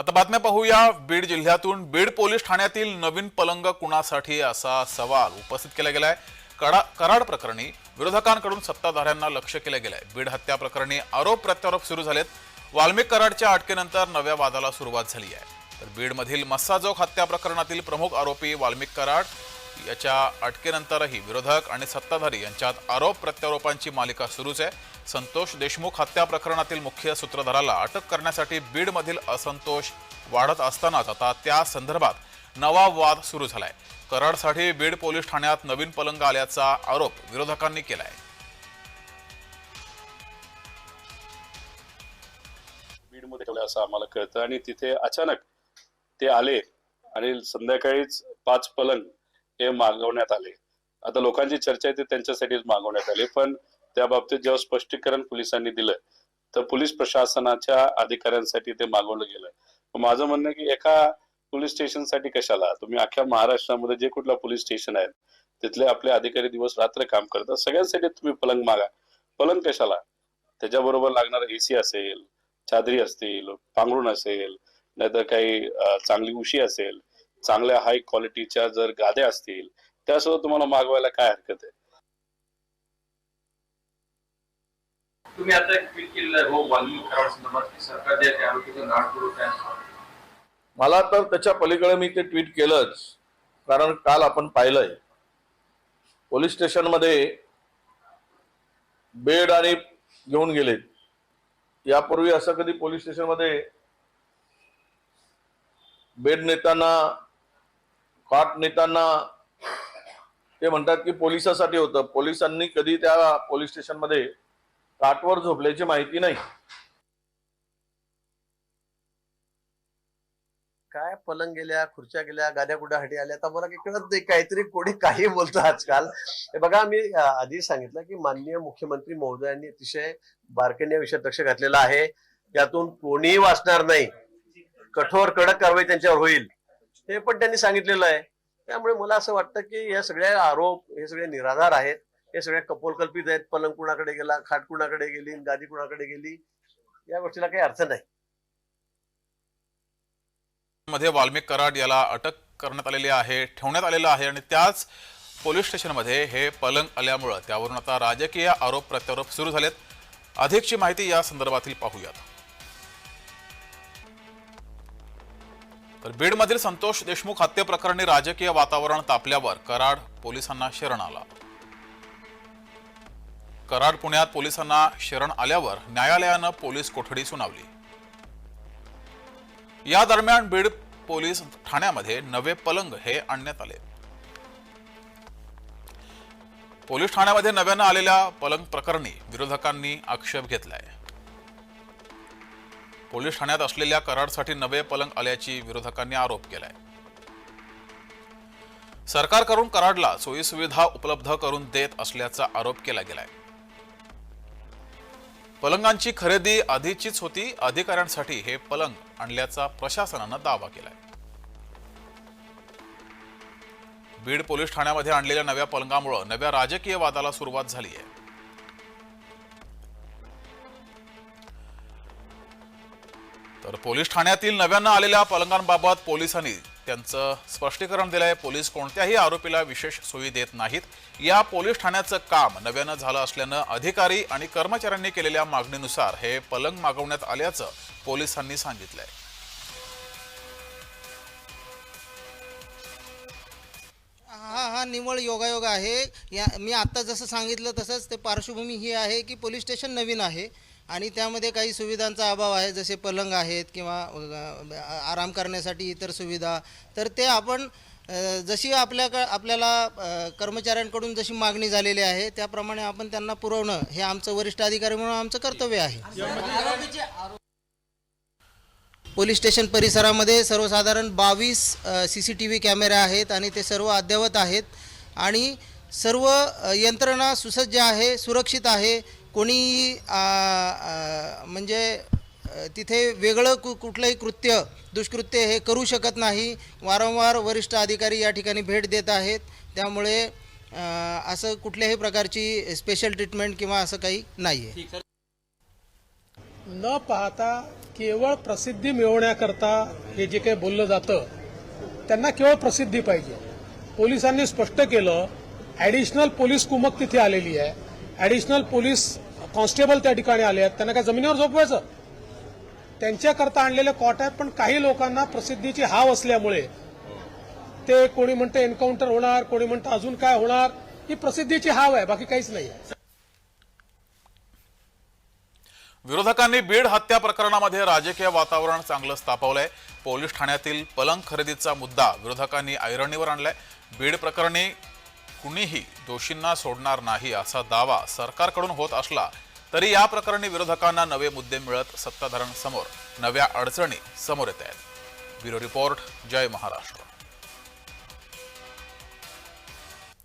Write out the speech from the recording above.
आता बातम्या पाहूया. बीड जिल्ह्यातून बीड पोलीस ठाण्यातील नवीन पलंग कुणासाठी असा सवाल उपस्थित केला गेलाय. कडा कराड प्रकरणी विरोधकांकडून सत्ताधाऱ्यांना लक्ष केलं गेलंय. बीड हत्या प्रकरणी आरोप प्रत्यारोप सुरू झालेत. वाल्मिक कराडच्या अटकेनंतर नव्या वादाला सुरुवात झाली आहे. तर बीडमधील मस्साजोग हत्या प्रकरणातील प्रमुख आरोपी वाल्मिक कराड याच्या अटकेनंतरही विरोधक आणि सत्ताधारी यांच्यात आरोप प्रत्यारोपांची मालिका सुरूच आहे. संतोष देशमुख हत्या प्रकरणातील मुख्य सूत्रधाराला अटक करण्यासाठी बीडमधील असंतोष वाढत असतानाच आता त्या संदर्भात नवा वाद सुरू झालाय. कराडसाठी बीड पोलीस ठाण्यात नवीन पलंग आल्याचा आरोप विरोधकांनी केलाय. बीडमध्ये ठेवलं असं आम्हाला कळतं आणि तिथे अचानक ते आले आणि संध्याकाळीच पाच पलंग हे मागवण्यात आले. आता लोकांची चर्चा आहे ते त्यांच्यासाठीच मागवण्यात आली. पण त्या बाबतीत जेव्हा स्पष्टीकरण पोलिसांनी दिलं तर पोलीस प्रशासनाच्या अधिकाऱ्यांसाठी ते मागवलं गेलं. माझं म्हणणं की एका पोलीस स्टेशनसाठी कशाला? तुम्ही अख्ख्या महाराष्ट्रामध्ये जे कुठला पोलीस स्टेशन आहेत तिथले आपले अधिकारी दिवस रात्र काम करतात सगळ्यांसाठी तुम्ही पलंग मागा. पलंग कशाला? त्याच्याबरोबर लागणार एसी असेल चादरी असतील पांघरुण असेल नाहीतर काही चांगली उशी असेल चांगल्या हाय क्वालिटीच्या जर गाद्या असतील त्यासोबत तुम्हाला मागवायला काय हरकत आहे? तुम्ही आता एक ट्विट केलेलं हो वाल्मिक कराड संदर्भात की सरकार जे आहे ते आरोपीचं नाळ पुरवत आहे? मला तर त्याच्या पलीकडे मी ते ट्विट केलंच कारण काल आपण पाहिलंय. पोलीस स्टेशनमध्ये बेड आणि घेऊन गेलेत. यापूर्वी असं कधी पोलीस स्टेशनमध्ये बेड नेताना कॉट नेताना ते म्हणतात की पोलिसासाठी होतं. पोलिसांनी कधी त्या पोलीस स्टेशनमध्ये काटवर झोपल्याची माहिती नाही. काय पलंग गेल्या खुर्च्या गेल्या गाद्या कुड्यासाठी आल्या? आता मला काही कळत नाही. काहीतरी कोणी काही बोलतं आजकाल. हे बघा मी आधी सांगितलं की माननीय मुख्यमंत्री महोदयांनी अतिशय बारकेने विषय विषयात लक्ष घातलेलं आहे. यातून कोणीही वाचणार नाही. कठोर कडक कारवाई त्यांच्यावर होईल. हे पण त्यांनी सांगितलेलं आहे. त्यामुळे मला असं वाटतं की या सगळ्या आरोप हे सगळे निराधार आहेत. हे सगळे कपोलकल्पित आहेत. पलंग कुणाकडे गेला खाट कुणाकडे गेली गादी कुणाकडे गेली या गोष्टीला काही अर्थ नाही. मध्ये वाल्मिक कराड याला अटक करण्यात आलेली आहे ठेवण्यात आलेलं आहे आणि त्याच पोलीस स्टेशनमध्ये हे पलंग आल्यामुळं त्यावरून आता राजकीय आरोप प्रत्यारोप सुरू झालेत. अधिकची माहिती या संदर्भातील पाहूयात. तर बीडमधील संतोष देशमुख हत्येप्रकरणी राजकीय वातावरण तापल्यावर कराड पोलिसांना शरण आला. कराड पुण्यात पोलिसांना शरण आल्यावर न्यायालयानं पोलीस कोठडी सुनावली. या दरम्यान बीड पोलीस ठाण्यामध्ये नवे पलंग हे आणण्यात आले. पोलीस ठाण्यामध्ये नव्यानं आलेल्या पलंग प्रकरणी विरोधकांनी आक्षेप घेतलाय. पोलीस ठाण्यात असलेल्या कराडसाठी नवे पलंग आल्याची विरोधकांनी आरोप केलाय. सरकारकडून कराडला सोयीसुविधा उपलब्ध करून देत असल्याचा आरोप केला गेलाय. पलंगांची खरेदी आधीचीच होती अधिकाऱ्यांसाठी हे पलंग आणल्याचा प्रशासनानं दावा केलाय. बीड पोलीस ठाण्यामध्ये आणलेल्या नव्या पलंगामुळे नव्या राजकीय वादाला सुरुवात झाली आहे तर पोलीस ठाण्यातील नव्यानं आलेल्या पलंगांबाबत पोलिसांनी त्यांचं स्पष्टीकरण दिलंय. पोलीस कोणत्याही आरोपीला विशेष सोयी देत नाहीत. या पोलीस ठाण्याचं काम नव्यानं झालं असल्यानं अधिकारी आणि कर्मचाऱ्यांनी केलेल्या मागणीनुसार हे पलंग मागवण्यात आल्याचं पोलिसांनी सांगितलंय. हा हा निव्वळ योगायोग आहे. या मी आत्ता जसं सांगितलं तसंच ते पार्श्वभूमी ही आहे की पोलीस स्टेशन नवीन आहे. आणि त्यामध्ये काही सुविधांचा अभाव आहे जसे पलंग आहेत किंवा आराम करण्यासाठी इतर सुविधा. तर ते आपण जशी आपल्याक आपल्याला कर्मचाऱ्यांकडून जशी मागणी झालेली आहे त्याप्रमाणे आपण त्यांना पुरवणं हे आमचं वरिष्ठ अधिकारी म्हणून आमचं कर्तव्य आहे. पोलीस स्टेशन परिसरामध्ये सर्वसाधारण बावीस सी सी टी व्ही कॅमेरे आहेत आणि ते सर्व अद्ययावत आहेत. आणि सर्व यंत्रणा सुसज्ज आहे सुरक्षित आहे. कोणी म्हणजे तिथे वेगळं कु कुठलंही कृत्य दुष्कृत्य हे करू शकत नाही. वारंवार वरिष्ठ अधिकारी या ठिकाणी भेट देत आहेत. त्यामुळे असं कुठल्याही प्रकारची स्पेशल ट्रीटमेंट किंवा असं काही नाही आहे न पाहता केवळ प्रसिद्धी मिळवण्याकरता हे जे काही बोललं जातं त्यांना केवळ प्रसिद्धी पाहिजे. पोलिसांनी स्पष्ट केलं ॲडिशनल पोलीस कुमक तिथे आलेली आहे. ॲडिशनल पोलीस कॉन्स्टेबल त्या ठिकाणी आले आहेत. त्यांना काय जमिनीवर झोपवायचं? त्यांच्याकरता आणलेले कॉट आहेत पण काही लोकांना प्रसिद्धीची हाव असल्यामुळे ते कोणी म्हणतं एन्काउंटर होणार कोणी म्हणतं अजून काय होणार ही प्रसिद्धीची हाव आहे बाकी काहीच नाही आहे. विरोधकांनी बीड हत्या प्रकरणामध्ये राजकीय वातावरण चांगलंच तापवलंय पोलीस ठाण्यातील पलंग खरेदीचा मुद्दा विरोधकांनी ऐरणीवर आणलाय. बीड प्रकरणी कुणीही दोषींना सोडणार नाही असा दावा सरकारकडून होत असला तरी या प्रकरणी विरोधकांना नवे मुद्दे मिळत सत्ताधाऱ्यांसमोर नव्या अडचणी समोर येत आहेत. ब्युरो रिपोर्ट जय महाराष्ट्र.